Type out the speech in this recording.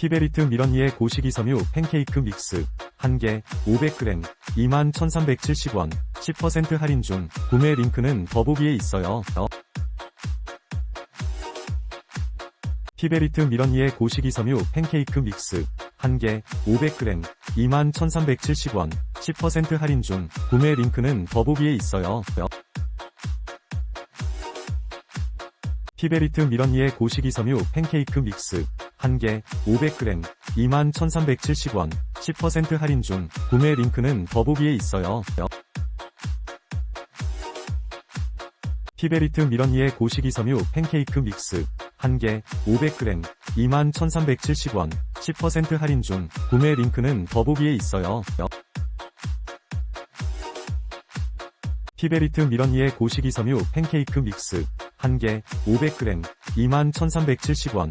티베리트 미런니의 고시기 섬유 팬케이크 믹스 1개 500g 21,370원 10% 할인 중 구매 링크는 더보기에 있어요. 어. 티베리트 미런니의 고시기 섬유 팬케이크 믹스 1개 500g 21,370원 10% 할인 중 구매 링크는 더보기에 있어요. 어. 티베리트 미런니의 고시기 섬유 팬케이크 믹스 1개 500g 21,370원 10% 할인 중 구매 링크는 더보기에 있어요. 어. 티베리트 미런니의 고시기 섬유 팬케이크 믹스 1개 500g 21,370원 10% 할인 중 구매 링크는 더보기에 있어요. 어. 티베리트 미런니의 고시기 섬유 팬케이크 믹스 1개 500g 21,370원 10% 할인 중 구매 링크는 더보기에 있어요. 티베리트 미런니의 고시기 섬유 팬케이크 믹스 1개 500g 21,370원 10% 할인 중 구매 링크는 더보기에 있어요. 어. 티베리트 미런니의 고시기 섬유 팬케이크 믹스 1개 500g 21,370원